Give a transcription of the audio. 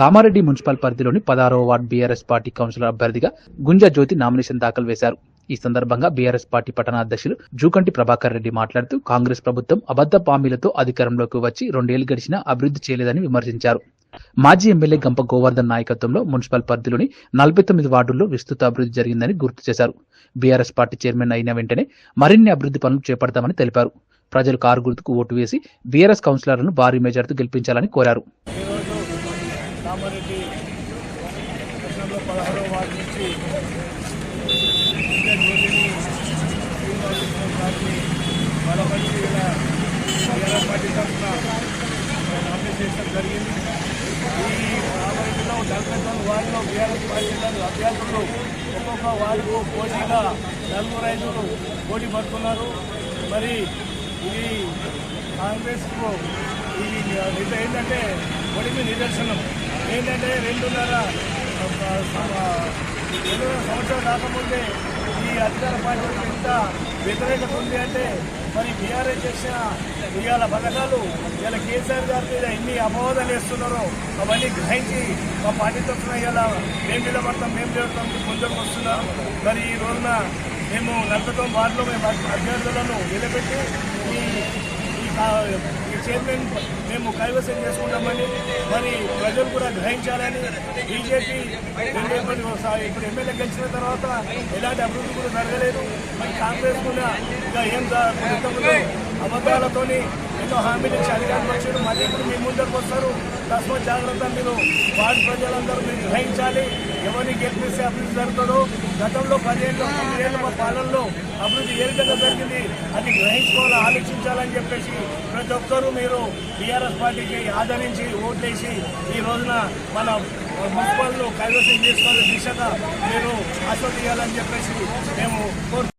Kamareddy municipal పరిధిలోని పదహారవ ward BRS party councillor అభ్యర్థిగా గుంజా జ్యోతి నామినేషన్ దాఖలు వేశారు. ఈ సందర్భంగా బీఆర్ఎస్ పార్టీ పట్టణాధ్యక్షులు జూకంటి ప్రభాకర్ రెడ్డి మాట్లాడుతూ కాంగ్రెస్ ప్రభుత్వం అబద్ధ పామీలతో అధికారంలోకి వచ్చి రెండేళ్ళు గడిచినా అభివృద్ధి చేయలేదని విమర్శించారు. మాజీ ఎమ్మెల్యే గంప గోవర్ధన్ నాయకత్వంలో మున్సిపల్ పరిధిలోని నలభై తొమ్మిది వార్డుల్లో విస్తృత అభివృద్ధి జరిగిందని గుర్తు చేశారు. బీఆర్ఎస్ పార్టీ చైర్మన్ అయిన వెంటనే మరిన్ని అభివృద్ధి పనులు చేపడతామని తెలిపారు. ప్రజలు కారు గుర్తుకు ఓటు వేసి బీఆర్ఎస్ కౌన్సిలర్లను భారీ మెజార్టీతో గెలిపించాలని కోరారు. కామారెడ్డి పట్టణంలో పదహారవ వార్డు నుంచి జ్యోతిని గారిని బలపరిచి ఇలా పార్టీ తరఫున నామినేట్ చేయడం జరిగింది. ఈ కామారెడ్డిలో నలభై వార్డులో బీఆర్ఎస్ పార్టీలను అభ్యర్థులు ఒక్కొక్క వార్డుకు పోటీగా నలుగురు ఐదుగురు పోటీ పడుతున్నారు. మరి ఇది కాంగ్రెస్కు ఇది ఇది ఏంటంటే ఒడిమి నిదర్శనం. ఏంటంటే రెండున్నర రెండున్నర సంవత్సరాలు రాకముందే ఈ అధికార పార్టీకి ఎంత వ్యతిరేకత ఉంది అంటే మరి బీఆర్ఎస్ చేసిన ఇవాళ పథకాలు ఇలా కేసీఆర్ గారి మీద ఎన్ని అపవాదాలు వేస్తున్నారో అవన్నీ గ్రహించి మా పార్టీ తరఫున ఇలా మేము నిలబడతాం మేము నిలబడతాం ముందుకు వస్తున్నాం మరి ఈ రోజున మేము నలభై వార్డులో మేము అభ్యర్థులను నిలబెట్టి ఈ చైర్మన్ మేము కైవసం చేసుకుంటామని మరి ప్రజలు కూడా గ్రహించాలని బీజేపీ ఇప్పుడు ఎమ్మెల్యే గెలిచిన తర్వాత ఎలాంటి అభివృద్ధి కూడా జరగలేదు. మరి కాంగ్రెస్ కూడా ఇంకా ఏం అబద్ధాలతోని ఎన్నో హామీలు ఇచ్చి అధికారులు వచ్చారు మళ్ళీ ఇప్పుడు మీ ముందరకు వస్తారు. తస్మ జాగ్రత్త మీరు. వార్డు ప్రజలందరూ మీరు గ్రహించాలి. ఎవరిని గెలిపిస్తే అభివృద్ధి జరుగుతుందో గతంలో పదిహేను తొమ్మిదేళ్ళ మా పాలనలో అభివృద్ధి ఏ విధంగా జరిగింది అది గ్రహించుకోవాలి ఆలోచించాలని చెప్పేసి ప్రతి ఒక్కరూ మీరు టీఆర్ఎస్ పార్టీకి ఆదరించి ఓట్లేసి ఈ రోజున మన మున్సిపల్లో కైవసం చేసుకోవాలి దిశగా మీరు ఆస్వాదించాలని చెప్పేసి మేము కోరుతున్నాం